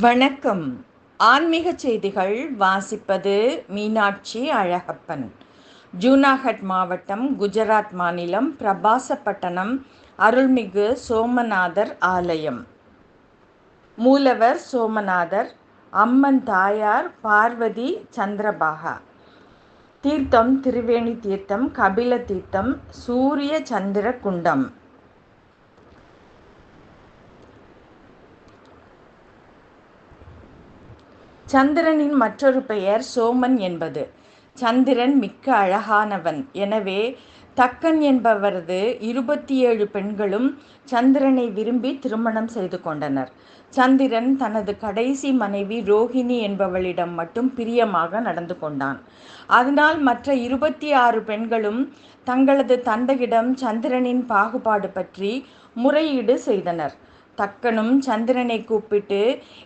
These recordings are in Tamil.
வணக்கம். ஆன்மீக செய்திகள் வாசிப்பது மீனாட்சி அழகப்பன். ஜூனாகட் மாவட்டம் குஜராத் மாநிலம் பிரபாசப்பட்டணம் அருள்மிகு சோமநாதர் ஆலயம். மூலவர் சோமநாதர் அம்மன் தாயார் பார்வதி சந்திரபாகா. தீர்த்தம் திருவேணி தீர்த்தம் கபில தீர்த்தம் சூரிய சந்திர குண்டம். சந்திரனின் மற்றொரு பெயர் சோமன் என்பது. சந்திரன் மிக்க அழகானவன். எனவே தக்கன் என்பவரது இருபத்தி ஏழு பெண்களும் சந்திரனை விரும்பி திருமணம் செய்து கொண்டனர். சந்திரன் தனது கடைசி மனைவி ரோஹிணி என்பவளிடம் மட்டும் பிரியமாக நடந்து கொண்டான். அதனால் மற்ற இருபத்தி ஆறு பெண்களும் தங்களது தந்தையிடம் சந்திரனின் பாகுபாடு பற்றி முறையீடு செய்தனர். தக்கனும் சந்திரனை கூப்பிட்டு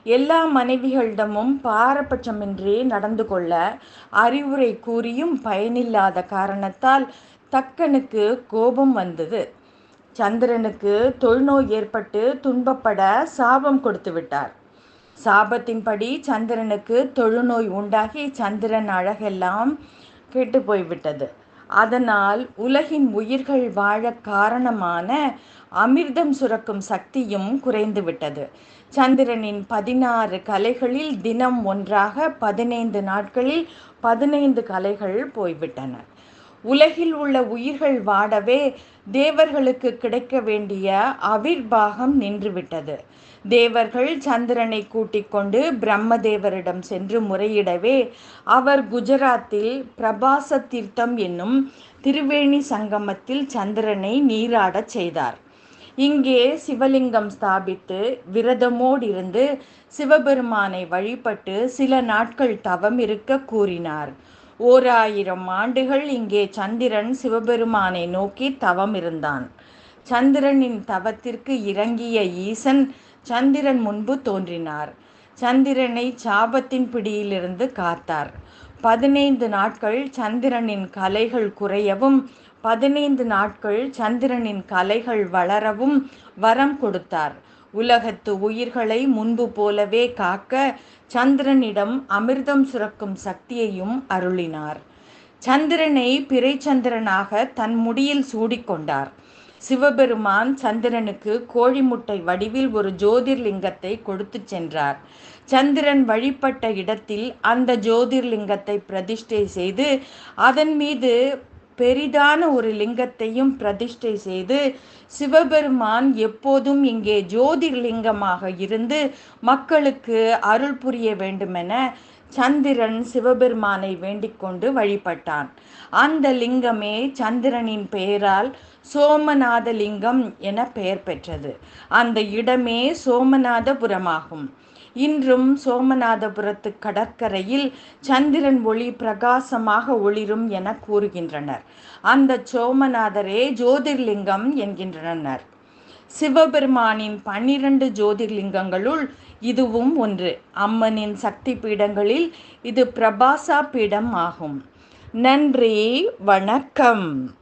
எல்லா மனைவிகளிடமும் பாரபட்சமின்றி நடந்து கொள்ள அறிவுரை கூறியும் பயனில்லாத காரணத்தால் தக்கனுக்கு கோபம் வந்தது. சந்திரனுக்கு தொழுநோய் ஏற்பட்டு துன்பப்பட சாபம் கொடுத்து விட்டார். சாபத்தின்படி சந்திரனுக்கு தொழுநோய் உண்டாகி சந்திரன் அழகெல்லாம் கெட்டு போய்விட்டது. அதனால் உலகின் உயிர்கள் வாழ காரணமான அமிர்தம் சுரக்கும் சக்தியும் குறைந்துவிட்டது. சந்திரனின் பதினாறு கலைகளில் தினம் ஒன்றாக பதினைந்து நாட்களில் பதினைந்து கலைகள் போய்விட்டன. உலகில் உள்ள உயிர்கள் வாடவே தேவர்களுக்கு கிடைக்க வேண்டிய அவிர்வாகம் நின்றுவிட்டது. தேவர்கள் சந்திரனை கூட்டிக் கொண்டு பிரம்மதேவரிடம் சென்று முறையிடவே அவர் குஜராத்தில் பிரபாச தீர்த்தம் என்னும் திருவேணி சங்கமத்தில் சந்திரனை நீராடச் செய்தார். இங்கே சிவலிங்கம் ஸ்தாபித்து விரதமோடு இருந்து சிவபெருமானை வழிபட்டு சில நாட்கள் தவம் இருக்க கூறினார். ஓர் ஆயிரம் ஆண்டுகள் இங்கே சந்திரன் சிவபெருமானை நோக்கி தவம் இருந்தான். சந்திரனின் தவத்திற்கு இறங்கிய ஈசன் சந்திரன் முன்பு தோன்றினார். சந்திரனை சாபத்தின் பிடியிலிருந்து காத்தார். பதினைந்து நாட்கள் சந்திரனின் கலைகள் குறையவும் பதினைந்து நாட்கள் சந்திரனின் கலைகள் வளரவும் வரம் கொடுத்தார். உலகத்து உயிர்களை முன்பு போலவே காக்க சந்திரனிடம் அமிர்தம் சுரக்கும் சக்தியையும் அருளினார். சந்திரனை பிறைச்சந்திரனாக தன் முடியில் சூடிக்கொண்டார். சிவபெருமான் சந்திரனுக்கு கோழி முட்டை வடிவில் ஒரு ஜோதிர்லிங்கத்தை கொடுத்து சென்றார். சந்திரன் வழிபட்ட இடத்தில் அந்த ஜோதிர்லிங்கத்தை பிரதிஷ்டை செய்து அதன் மீது பெரிதான ஒரு லிங்கத்தையும் பிரதிஷ்டை செய்து சிவபெருமான் எப்போதும் இங்கே ஜோதிர்லிங்கமாக இருந்து மக்களுக்கு அருள் புரிய வேண்டுமென சந்திரன் சிவபெருமானை வேண்டிக்கொண்டு வழிபட்டான். அந்த லிங்கமே சந்திரனின் பெயரால் சோமநாத லிங்கம் என பெயர் பெற்றது. அந்த இடமே சோமநாதபுரமாகும். இன்றும் சோமநாதபுரத்து கடற்கரையில் சந்திரன் ஒளி பிரகாசமாக ஒளிரும் என கூறுகின்றனர். அந்த சோமநாதரே ஜோதிர்லிங்கம் என்கின்றனர். சிவபெருமானின் பன்னிரண்டு ஜோதிர்லிங்கங்களுள் இதுவும் ஒன்று. அம்மனின் சக்தி பீடங்களில் இது பிரபாசா பீடம் ஆகும் நன்றி வணக்கம்.